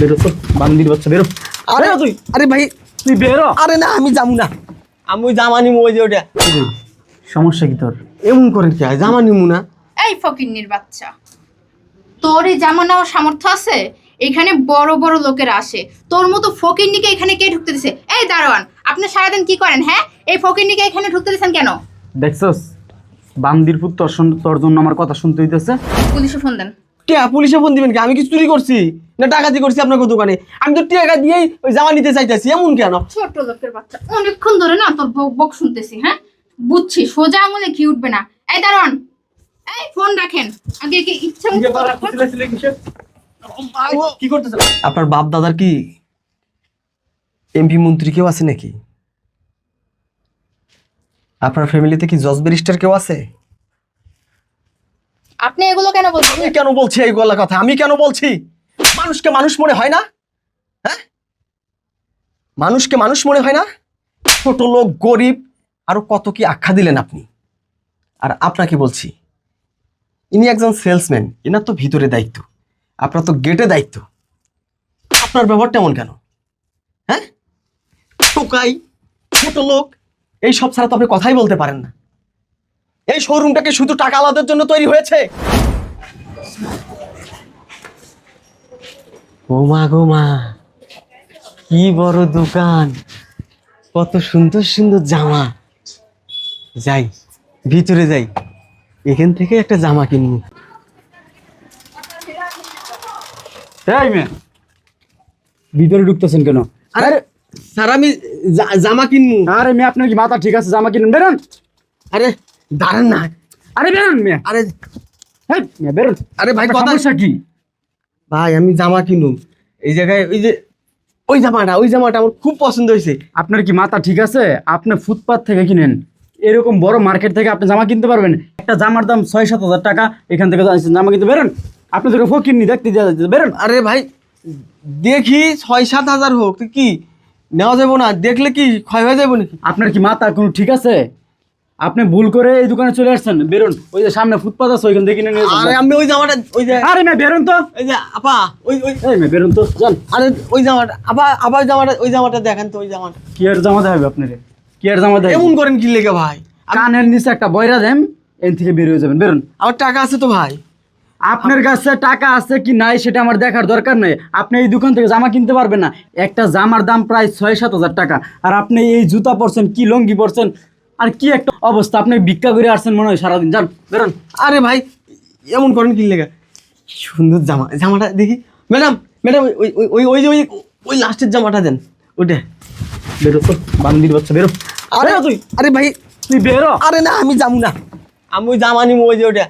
বেরো তো বান্দির বাচ্চা বেরো। আরে তুই। আরে ভাই তুই বেরো। আরে না আমি যাব না। আমি ওই জামা যে ওটা সমস্যা কি তোর? এমন করেন কি হয়? জামা নিমু না? এই ফকিন্নির বাচ্চা তোর এই জামা নেওয়ার সামর্থ্য আছে? এখানে বড় বড় লোকেরা আসে। তোর মতো ফকিন্নিকে এখানে কে ঢুকতে দিছে? এই দারোয়ান আপনি সারাদিন কি করেন হ্যাঁ? এই ফকিন্নিকে এখানে ঢুকতে দিচ্ছেন কেন? দেখছস? বান্দির পুত তোর শুন- তোর জন্য আমার কথা শুনতে হইতেছে। পুলিশে ফোন দেন। কে পুলিশে ফোন দিবেন কি? আমি কি চুরি করছি? না ডাকাতি করছি আপনার দোকানে? আমি তো টাকা দিয়েই ওই জামা নিতে চাইতেছি এমন কেন? ছোট লোকের বাচ্চা। অনেকক্ষণ ধরে না তোর বক বক শুনতেছি হ্যাঁ? বুঝছি সোজা আঙুলে ঘি উঠবে না। এই দারোয়ান এই ফোন রাখেন। আগে কি ইচ্ছা মতো রাখুন। কি করতেছ আপনার বাপ দাদার কি এমপি মন্ত্রী কেউ আছে নাকি? আপনার ফ্যামিলিতে কি জজ ব্যারিস্টার কেউ আছে? আপনি এগুলো কেন বলছেন? আমি কেন বলছি এই গলা কথা? আমি কেন বলছি? মানুষকে মানুষ মনে হয় না? হ্যাঁ? মানুষকে মানুষ মনে হয় না? ছোট লোক, গরিব, আরও কত কি আখ্যা দিলেন আপনি? আর আপনাকে বলছি, ইনি একজন সেলসম্যান এনার তো ভিতরে দায়িত্ব, আপনার তো গেটে দায়িত্ব। আপনার ব্যবহারটা এমন কেন? হ্যাঁ? টোকাই, ছোট লোক, এই সব ছাড়া তো আপনি কথাই বলতে পারেন না। এই শোরুমটাকে শুধু টাকা আলাদার জন্য তৈরি হয়েছে? ও মা গো মা কি বড় দোকান। কত সুন্দর সুন্দর জামা। যাই ভিতরে যাই। এখান থেকে একটা জামা কিনবো। এই মেয়ে ভিতরে ঢুকতেছেন কেন? আরে স্যার আমি জামা কিনবো। আরে মেয়ে আপনার কি মাথা ঠিক আছে? জামা কিনুন বেরোন। আরে দাঁড়ান না। আরে বেরোন মেয়ে। আরে বেরোন। আরে ভাই কথা কি? ভাই আমি জামা কিনুম এই জায়গায় ওই যে ওই জামাটা ওই জামাটা আমার খুব পছন্দ হয়েছে। আপনার কি মাথা ঠিক আছে? আপনি ফুটপাথ থেকে কিনেন। এরকম বড় মার্কেট থেকে আপনি জামা কিনতে পারবেন। একটা জামার দাম ছয় সাত হাজার টাকা এখান থেকে জামা কিনতে বেরোন। আপনি তোকে ফকির নি দেখতে বেরোন। আরে ভাই দেখি ছয় সাত হাজার হোক কি? নেওয়া যাব না। দেখলে কি ক্ষয় হয়ে যাব নাকি? আপনার কি মাথা কোনো ঠিক আছে? আপনি ভুল করে এই দোকানে চলে আসছেন। বেরুন। ওই যে সামনে ফুটপাথ আছে ওইখান থেকে কিনে নিয়ে যান। আরে আমি ওই জামাটা ওই যে আরে মেয়ে বেরুন তো। ওই যে আপা ওই ওই এই মেয়ে বেরোন তো যান। আরে ওই জামাটা আবার আবার জামাটা ওই জামাটা দেখেন তো ওই জামাটা। কি আর জামা দেখাবে আপনারে? কি আর জামা দেখাবে? এমন করেন কি লেগে ভাই? কানের নিচে একটা বয়রা দেন এন থেকে বের হয়ে যাবেন। বেরুন। আমার টাকা আছে তো ভাই? আপনার কাছে টাকা আছে কি নাই সেটা আমার দেখার দরকার নেই। আপনি এই দোকান থেকে জামা কিনতে পারবেন না। একটা জামার দাম প্রায় ছয় সাত হাজার টাকা। আর আপনি এই জুতা পরছেন কি লঙ্গি পরছেন আর কি একটা অবস্থা? আপনি ভিক্ষা করে আসছেন মনে হয় সারাদিন। যান বেরোন। আরে ভাই এমন করেন কি লেগে? সুন্দর জামা। জামাটা দেখি। ম্যাডাম ম্যাডাম ওই ওই ওই ওই যে ওই ওই লাস্টের জামাটা দেন। ওইটা। বেরো তো বান্দির বাচ্চা বেরো। আরে তুই। আরে ভাই তুই বেরো। আরে না আমি যাব না। আমি ওই জামা নিবো ওই যে ওটা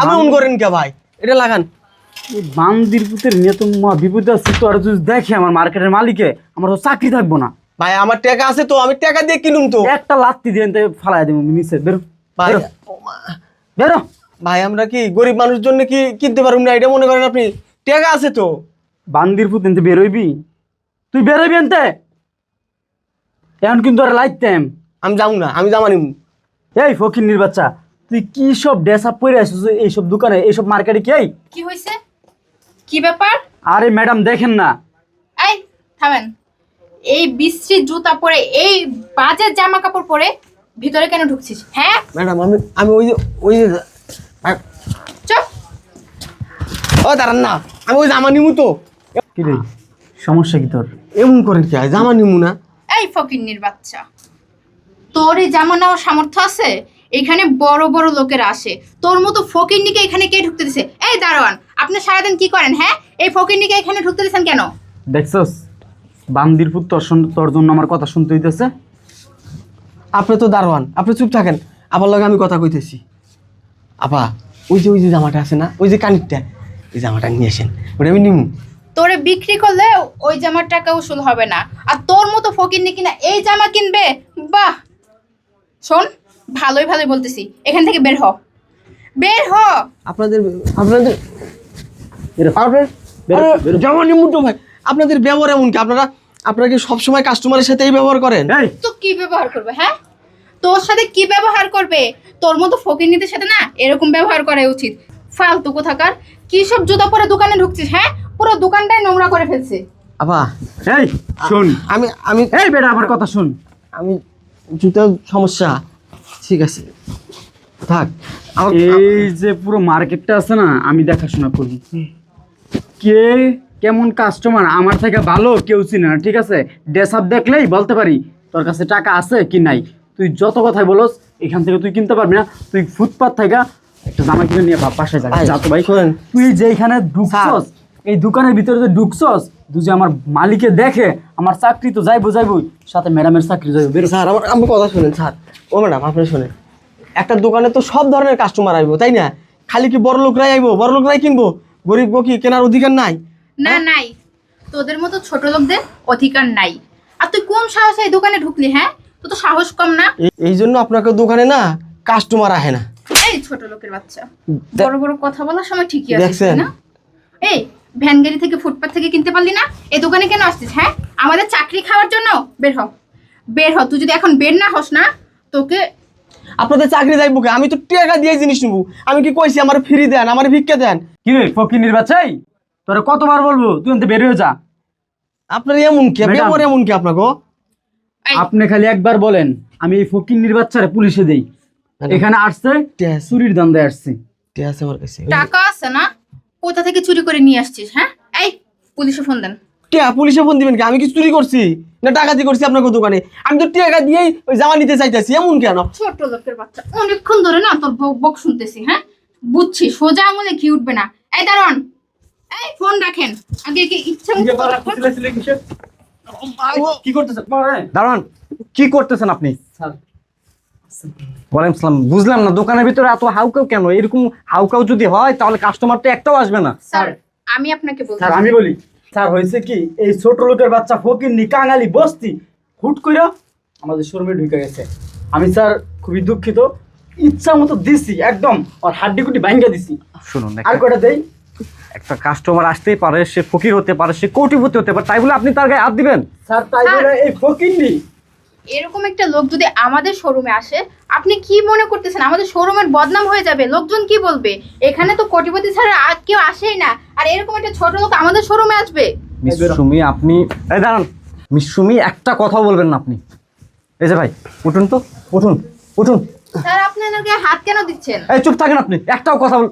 আমি মন করেন কে ভাই? এটা লাগান। বান্দির পুতের নিয়ে তো বিপদে আছে। তো আর যদি দেখে আমার মার্কেটের মালিকে আমার তো চাকরি থাকব না। ভাই আমার টাকা আছে তো আমি টাকা দিয়ে কিনুম তো। একটা লাত্তি দিয়ে এনতে ফালাই দেবো নিচে বেরো। ভাই বেরো। মা। বেরো। ভাই আমরা কি গরিব মানুষ জন্য কি কিনতে পারব না? এটা মনে করেন আপনি টাকা আছে তো। বান্দির পুত এনতে বেরোইবি? তুই বেরোইবি এনতে? এখন কিন্তু আর লাইতাম আমি যাব না আমি জামা নিবো এই ফকির বাচ্চা তুই কি সব ড্রেস আপ পরে আসছিস এইসব দোকানে এইসব মার্কেটে কি? কি হয়েছে কি ব্যাপার? আরে ম্যাডাম দেখেন না। এই থামেন। এই বিশ্রী জুতা পরে এই বাজে জামা কাপড় পরে ভিতরে কেন ঢুকছিস? হ্যাঁ? ম্যাডাম আমি আমি ওই যে ওই যে চুপ। ও দাঁড়ান না। আমি ওই জামা নিবো তো। কি রে সমস্যা কি তোর? এমন করেন কি হয় জামা নিবো না। এই ফকিন্নির বাচ্চা। তোর এই জামা নেওয়ার সামর্থ্য আছে? এখানে বড় বড় লোকেরা আসে। তোর মতো ফকিন্নিকে এখানে কে ঢুকতে দিছে? এই দারোয়ান আপনি সারাদিন কি করেন হ্যাঁ? এই ফকিন্নিকে এখানে ঢুকতে দিচ্ছেন কেন? দেখছস? বান্দির পুত তোর তোর জন্য আমার কথা শুনতে হইতেছে। আপনি তো দারোয়ান আপনি চুপ থাকেন। আবার লগে আমি কথা কইতেছি। আপা ওই যে ওই যে জামাটা আছে না ওই যে কানিকটা ওই জামাটা নিয়ে আসেন ওটা আমি নিমু। তোরে বিক্রি করলে ওই জামার টাকা উসুল হবে না। আর তোর মতো ফকির ফকিন্নি কিনা এই জামা কিনবে? বাহ! শোন ভালোই ভালোই বলতেছি। এখান থেকে বের হ। বের হ! আপনাদের আপনাদের বেরো। আপনার আরে, জামা নিমু তো ভাই। আপনাদের ব্যবহার এমন কি? আপনারা আপনারা কি সবসময় কাস্টমারের সাথে এই ব্যবহার করেন? তো কি ব্যবহার করবে হ্যাঁ? তোর সাথে কি ব্যবহার করবে? তোর মতো ফকিন্নিদের সাথে না এরকম ব্যবহার করা উচিত। ফালতু কোথাকার। কি সব জুতা পরে দোকানে ঢুকছিস হ্যাঁ? পুরো দোকানটাই নোংরা করে ফেলছে। আপা এই শোন। আমি আমি এই বেটা আমার কথা শোন। আমি জুতার সমস্যা। ঠিক আছে। থাক। এই যে পুরো মার্কেটটা আছে না আমি দেখাশোনা করি। কে কেমন কাস্টমার আমার থেকে ভালো কেউ চিনে না ঠিক আছে? ড্রেস আপ দেখলেই বলতে পারি তোর কাছে টাকা আছে কি নাই। তুই যত কথাই বলস এখান থেকে তুই কিনতে পারবি না। তুই ফুটপাথ থেকে একটা জামা কিনে নিয়ে বাসায় যাবি যা তো ভাই। তুই যে এখানে ঢুকছস এই দোকানের ভিতরে যে ঢুকছস তুই যে আমার মালিকে দেখে আমার চাকরি তো যাইবো যাইবো সাথে ম্যাডামের চাকরি যাইবো বেরো। স্যার আমার আমার কথা শুনেন স্যার। ও ম্যাডাম আপনি শুনেন। একটা দোকানে তো সব ধরনের কাস্টমার আইবো তাই না? খালি কি বড় লোকরাই আইবো বড় লোকরাই কিনবো? গরিব কি কেনার অধিকার নাই? না নাই। তোদের মতো ছোট লোকদের অধিকার নাই। আর তুই কোন সাহসে এই দোকানে ঢুকলি হ্যাঁ? তো তো সাহস কম না। এই- জন্য আপনাকে দোকানে না কাস্টমার আহে না। এই ছোট লোকের বাচ্চা। বড় বড় কথা বলার সময় ঠিকই আছে না? এই ভ্যান গাড়ি থেকে ফুটপাথ থেকে কিনতে পারলি না? এই দোকানে কেন আসছিস হ্যাঁ? আমাদের চাকরি খাওয়ার জন্য বের হ। বের হ তুই যদি এখন বের না হস না তোকে আপনাদের চাকরি যাইবো কে? আমি তো টাকা দিয়ে জিনিস নেব। আমি কি কইছি আমার ফ্রি দেন আমার ভিক্ষা দেন। কি রে ফকিনির বাচ্চাই তোরা কতবার বলব? তুই এনতে বের হয়ে যা। আপনার এমন কি। ব্যবহার এমন কি আপনাকে? এই, আপনি খালি একবার বলেন আমি এই ফকিনির বাচ্চারে পুলিশে দেই। এখানে আসছে ঠিক আছে। চুরির দান্দায় আসছে। ঠিক আছে আমার কাছে। টাকা আছে না? কোথা থেকে চুরি করে নিয়ে আসছিস হ্যাঁ? এই পুলিশে ফোন দেন। টিয়া পুলিশে ফোন দিবেন কি? আমি কি চুরি করছি? না টাকাতি করছি আপনাকে দোকানে? আমি তো টাকা দিয়েই ওই জামা নিতে চাইতেছি। এমন কেন? ছোট লোকের বাচ্চা। অনেকক্ষণ ধরে না তোর বক বক শুনতেছি হ্যাঁ? বুঝছি সোজা আঙুলে ঘি উঠবে না? এই দারোয়ান এই ফোন রাখেন। আগে কি ইচ্ছা কি করতেছে দাঁড়ান কি করতেছেন আপনি? ওয়ালাইকুম সালাম। বুঝলাম না দোকানের ভিতরে এত হাউকাউ কেন? এরকম হাউকাউ যদি হয় তাহলে কাস্টমার তো একটাও আসবে না। স্যার আমি আপনাকে বলছি। স্যার আমি বলি স্যার হয়েছে কি? এই ছোট লোকের বাচ্চা ফকিন্নি কাঙালি বস্তি হুট কইরা আমাদের শোরুমে ঢুকে গেছে। আমি স্যার খুবই দুঃখিত। ইচ্ছা মতো দিছি একদম। আর হাড্ডি কুটি ভাঙ্গা দিছি। শুনুন আর কটা দেই? একটা কাস্টমার আসতেই পারে সে ফকির হতে পারে সে কোটিপতি হতে পারে তাই বলে আপনি তার গায়ে হাত দিবেন? স্যার তাই বলে এই ফকিন্নি এরকম একটা লোক যদি আমাদের শোরুমে আসে আপনি কি মনে করতেছেন? আমাদের শোরুমের বদনাম হয়ে যাবে লোকজন কি বলবে? এখানে তো কোটিপতি ছাড়া আর কেউ আসেই না। আর এরকম একটা ছোট লোক আমাদের শোরুমে আসবে? মিস সুমি আপনি এই দাঁড়ান। মিস সুমি একটা কথা বলবেন না আপনি। এই যে ভাই উঠুন তো। উঠুন উঠুন। স্যার আপনি হাত কেন দিচ্ছেন? এই চুপ থাকেন আপনি একটাও কথা বল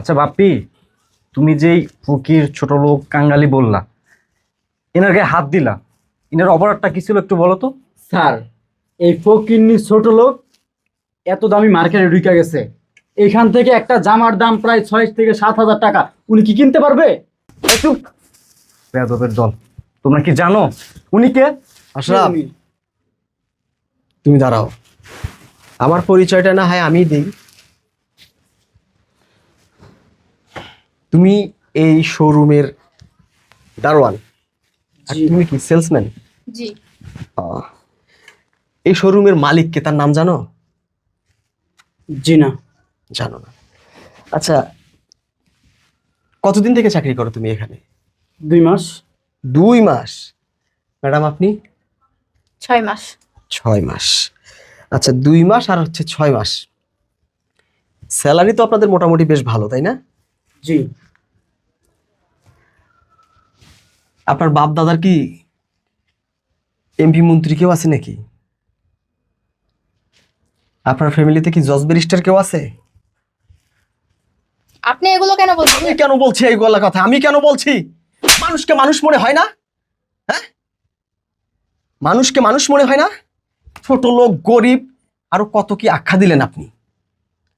আচ্ছা বাপ্পি তুমি যেই ফকির ছোট লোক কাঙ্গালি বললা এনার গায়ে হাত দিলা এনার অপরাধটা কি ছিল একটু বলো তো? স্যার এই ফকিন্নি ছোট লোক এত দামি মার্কেটে ঢুকে গেছে। এখান থেকে একটা জামার দাম প্রায় ছয় থেকে সাত হাজার টাকা। উনি কি কিনতে পারবে? এই চুপ। বেয়াদবের দল। তোমরা কি জানো উনি কে? আশরাফ তুমি দাঁড়াও। আমার পরিচয়টা না হয় আমি দিই। তুমি এই শোরুমের দারোয়ান আর তুমি কি সেলসম্যান জি। এই শোরুমের মালিককে তার নাম জানো? জি না। জানো না। আচ্ছা কতদিন থেকে চাকরি করো তুমি এখানে? দুই মাস। দুই মাস। ম্যাডাম আপনি? ছয় মাস। ছয় মাস। আচ্ছা দুই মাস আর হচ্ছে ছয় মাস। স্যালারি তো আপনাদের মোটামুটি বেশ ভালো তাই না? জি। আপনার বাপ দাদার কি এমপি মন্ত্রী কেউ আছে নাকি? আপনার ফ্যামিলিতে কি জজ ব্যারিস্টার কেউ আছে? আপনি এগুলো কেন বলছেন? আমি কেন বলছি এই গলা কথা? আমি কেন বলছি? মানুষকে মানুষ মনে হয় না? হ্যাঁ? মানুষকে মানুষ মনে হয় না? ছোট লোক গরিব আরও কত কি আখ্যা দিলেন আপনি?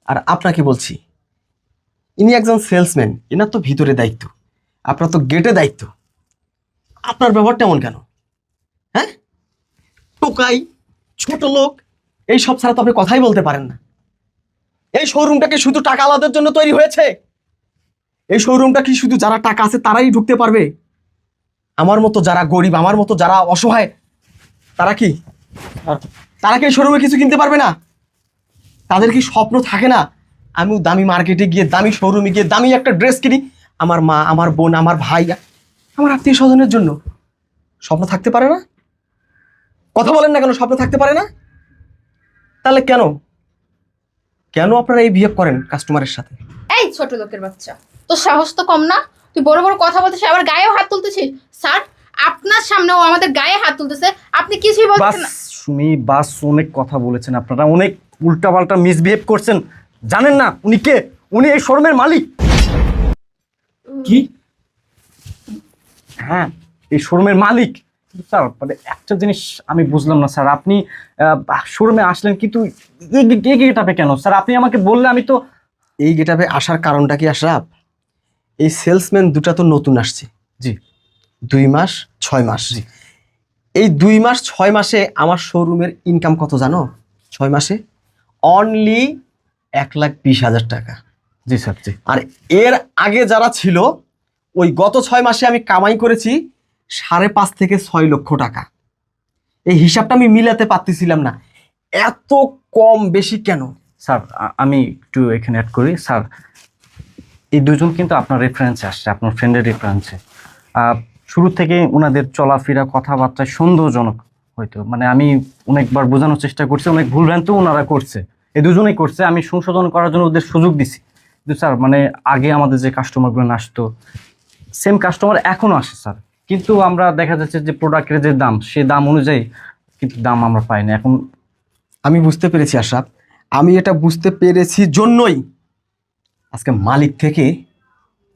আর আপনাকে বলছি ইনি একজন সেলসম্যান, এনার তো ভিতরে দায়িত্ব, আপনার তো গেটে দায়িত্ব। আপনার ব্যবহারটা এমন কেন? হ্যাঁ? টোকাই, ছোট লোক, এই সব ছাড়া তো আপনি কথাই বলতে পারেন না। এই শোরুমটাকে শুধু টাকা আলাদার জন্য তৈরি হয়েছে? এই শোরুমটা কি শুধু যারা টাকা আছে তারাই ঢুকতে পারবে? আমার মতো যারা গরিব, আমার মতো যারা অসহায়, তারা কি? তারা কি এই শোরুমে কিছু কিনতে পারবে না? তাদের কি স্বপ্ন থাকে না? আমিও দামি মার্কেটে গিয়ে দামি শোরুমে গিয়ে দামি একটা ড্রেস কিনি। আমার মা আমার বোন আমার ভাই আমার আত্মীয় স্বজনের জন্য। স্বপ্ন থাকতে পারে না? কথা বলেন না কেন স্বপ্ন থাকতে পারে না? তাহলে কেন? কেন আপনারা এই বিহেভ করেন কাস্টমারের সাথে? এই ছোট লোকের বাচ্চা তোর সাহস তো কম না? তুই বড় বড় কথা বলতেছিস আবার গায়েও হাত তুলতেছিস? স্যার আপনার সামনেও আমাদের গায়ে হাত তুলতেছে। আপনি কিছুই বলছেন না। সুমি বাস অনেক কথা বলেছেন আপনারা। অনেক উল্টাপাল্টা মিসবিহেভ করছেন। জানেন না উনি কে? উনি এই শোরুমের মালিক। কি? হ্যাঁ এই শোরুমের মালিক। স্যার মানে একটা জিনিস আমি বুঝলাম না স্যার। আপনি শোরুমে আসলেন কিন্তু এটাপে কেন? স্যার আপনি আমাকে বললে আমি তো এই গেটাপে আসার কারণটা কি আশরাফ? এই সেলসম্যান দুটা তো নতুন আসছে। জি। দুই মাস ছয় মাস। জি। এই দুই মাস ছয় মাসে আমার শোরুমের ইনকাম কত জানো? ছয় মাসে? অনলি এক লাখ বিশ হাজার টাকা। জি স্যার জি। আর এর আগে যারা ছিল ওই গত ছয় মাসে আমি কামাই করেছি সাড়ে পাঁচ থেকে ছয় লক্ষ টাকা। এই হিসাবটা আমি মিলাতে পারতেছিলাম না। এত কম বেশি কেন? স্যার আমি একটু এখানে অ্যাড করি। স্যার এই দুজন কিন্তু আপনার রেফারেন্সে আসছে আপনার ফ্রেন্ডের রেফারেন্সে শুরু থেকে ওনাদের চলাফেরা কথাবার্তা সন্দেহজনক হয়তো। মানে আমি অনেকবার বোঝানোর চেষ্টা করছি অনেক ভুলভ্রান্ত ওনারা করছে। এই দুজনেই করছে। আমি সংশোধন করার জন্য ওদের সুযোগ দিছি। কিন্তু স্যার মানে আগে আমাদের যে কাস্টমারগুলো আসতো সেম কাস্টমার এখনও আসে স্যার। কিন্তু আমরা দেখা যাচ্ছে যে প্রোডাক্টের যে দাম, সে দাম অনুযায়ী কিন্তু দাম আমরা পাই না। এখন আমি বুঝতে পেরেছি আশরাফ। আমি এটা বুঝতে পেরেছি জন্যই আজকে মালিক থেকে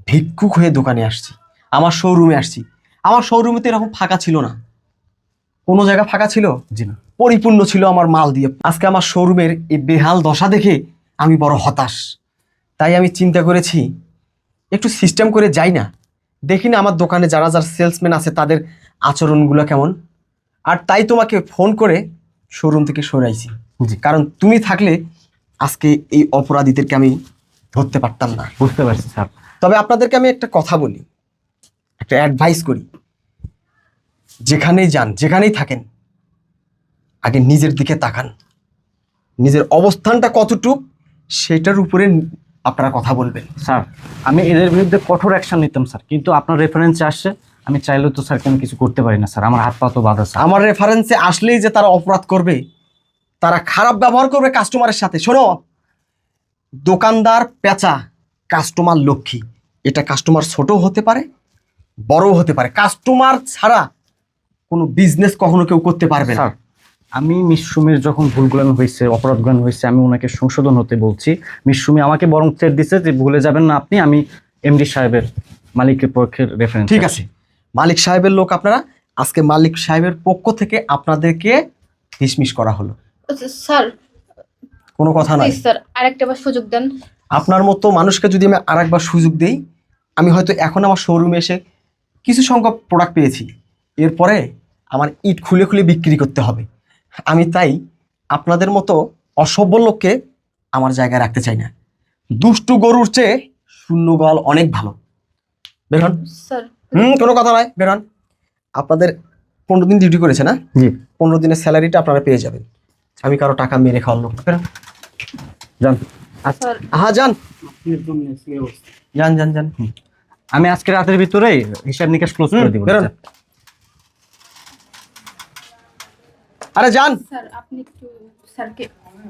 ভিক্ষুক হয়ে দোকানে আসছি। আমার শোরুমে আসছি। আমার শোরুমে তো এরকম ফাঁকা ছিল না। কোনো জায়গা ফাঁকা ছিল? জি না। পরিপূর্ণ ছিল আমার মাল দিয়ে। আজকে আমার শোরুমের এই বেহাল দশা দেখে আমি বড় হতাশ। তাই আমি চিন্তা করেছি একটু সিস্টেম করে যাই না। দেখি না আমার দোকানে যারা যারা সেলসম্যান আছে তাদের আচরণগুলো কেমন। আর তাই তোমাকে ফোন করে শোরুম থেকে সরাইছি জি। কারণ তুমি থাকলে আজকে এই অপরাধীদেরকে আমি ধরতে পারতাম না। বুঝতে পারছি স্যার। তবে আপনাদেরকে আমি একটা কথা বলি একটা অ্যাডভাইস করি। যেখানেই যান যেখানেই থাকেন আগে নিজের দিকে তাকান। নিজের অবস্থানটা কতটুক সেটার উপরে আপনারা কথা বলবেন। স্যার আমি এদের বিরুদ্ধে কঠোর অ্যাকশন নিতাম স্যার। কিন্তু আপনার রেফারেন্সে আসছে আমি চাইলেও তো স্যার কোনো কিছু করতে পারি না স্যার। আমার হাত পা তো বাধা স্যার। আমার রেফারেন্সে আসলেই যে তারা অপরাধ করবে তারা খারাপ ব্যবহার করবে কাস্টমারের সাথে। শোনো দোকানদার পেঁচা কাস্টমার লক্ষ্মী। এটা কাস্টমার ছোট হতে পারে বড়ও হতে পারে। কাস্টমার ছাড়া কোনো বিজনেস কখনো কেউ করতে পারবে না। স্যার আমি মিশুমির যখন ভুলগুলান হয়েছে অপরাধগুলান হয়েছে আমি ওনাকে সংশোধন হতে বলছি। মিশুমি আমাকে বরং চেট দিছে যে ভুলে যাবেন না আপনি আমি এমডি সাহেবের মালিকের পক্ষের রেফারেন্স ঠিক আছে। মালিক সাহেবের লোক আপনারা আজকে মালিক সাহেবের পক্ষ থেকে আপনাদেরকে ডিসমিস করা হলো। স্যার কোনো কথা নাই। স্যার আরেকটা বার সুযোগ দেন। আপনার মতো মানুষকে যদি আমি আরেকবার সুযোগ দেই আমি হয়তো এখন আমার শোরুমে এসে কিছু সংখ্যক প্রোডাক্ট পেয়েছি। এরপরে আমার ইট খুলে খুলে বিক্রি করতে হবে। আমি তাই আপনাদের মতো অসভ্য লোককে আমার জায়গায় রাখতে চাই না। দুষ্টু গরুর চেয়ে শূন্য গল অনেক ভালো। বেরন স্যার। হুম কোনো কথা নয় বেরন আপনাদের পনেরো দিন ডিউটি করেছে না? জি। পনেরো দিনের স্যালারিটা আপনারা পেয়ে যাবেন। আমি কারও টাকা মেরে খাওয়ার লোক না। বেরোন যান। হ্যাঁ যান। যান যান যান। আমি আজকে রাতের ভিতরে হিসাব নিকাশ ক্লোজ করে দিব বেরোন। আরে যান। স্যার আপনি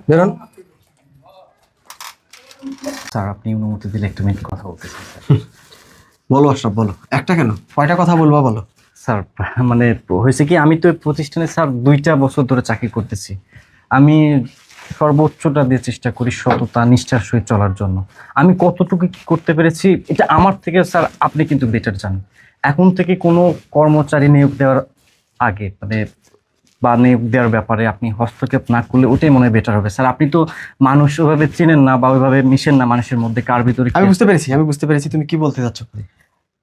বেরোন। স্যার আপনি অনুমতি দিলে একটু মিনিট কথা স্যার বলো আশরাফ বলো। একটা কেন? কয়টা কথা বলবা বলো? স্যার মানে হয়েছে কি আমি তো প্রতিষ্ঠানে স্যার দুইটা বছর ধরে চাকরি করতেছি। আমি সর্বোচ্চটা দিয়ে চেষ্টা করি সততা নিষ্ঠার সহিত চলার জন্য। আমি কতটুকু কি করতে পেরেছি এটা আমার থেকে স্যার আপনি কিন্তু বেটার জানেন। এখন থেকে কোনো কর্মচারী নিয়োগ দেওয়ার আগে মানে বা নিয়োগ দেওয়ার ব্যাপারে আপনি হস্তক্ষেপ না করলে ওটাই মনে হয় বেটার হবে। স্যার আপনি তো মানুষ ওভাবে চেনেন না বা ওইভাবে মিশেন না মানুষের মধ্যে কার ভিতরে আমি বুঝতে পেরেছি আমি বুঝতে পেরেছি তুমি কি বলতে চাচ্ছ?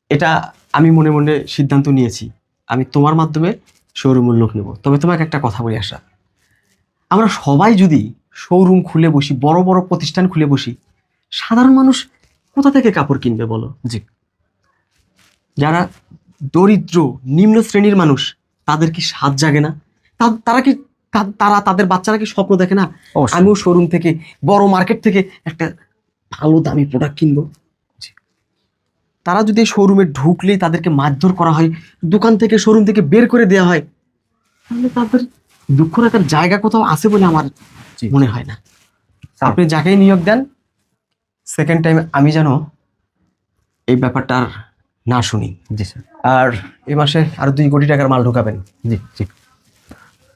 এটা আমি মনে মনে সিদ্ধান্ত নিয়েছি। আমি তোমার মাধ্যমে শোরুমের লোক নেব। তবে তোমাকে একটা কথা বলি আসা আমরা সবাই যদি শোরুম খুলে বসি বড় বড় প্রতিষ্ঠান খুলে বসি সাধারণ মানুষ কোথা থেকে কাপড় কিনবে বলো? জি। যারা দরিদ্র নিম্ন শ্রেণির মানুষ তাদের কি স্বাদ জাগে না? তারা কি তারা তাদের বাচ্চারা কি স্বপ্ন দেখে না? আমিও শোরুম থেকে বড় মার্কেট থেকে একটা ভালো দামি প্রোডাক্ট কিনবো। তারা যদি শোরুমে ঢুকলেই তাদেরকে মারধর করা হয় দোকান থেকে শোরুম থেকে বের করে দেওয়া হয় তাহলে তাদের দুঃখ রাখার জায়গা কোথাও আছে বলে আমার মনে হয় না। আপনি যাকেই নিয়োগ দেন সেকেন্ড টাইম আমি যেন এই ব্যাপারটা আর না শুনি। জি স্যার। আর এই মাসে আর দুই কোটি টাকার মাল ঢোকাবেন। জি জি।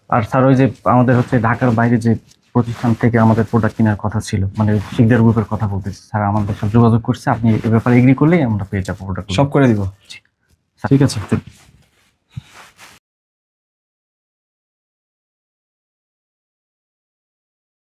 আর স্যার ওই যে আমাদের হচ্ছে ঢাকার বাইরে যে প্রতিষ্ঠান থেকে আমাদের প্রোডাক্ট কেনার কথা ছিল মানে শিকদার গ্রুপের কথা বলতেছি। স্যার আমাদের সব যোগাযোগ করছে আপনি এ ব্যাপারে এগ্রি করলেই আমরা পেয়ে যাব প্রোডাক্ট সব করে দিব। ঠিক আছে।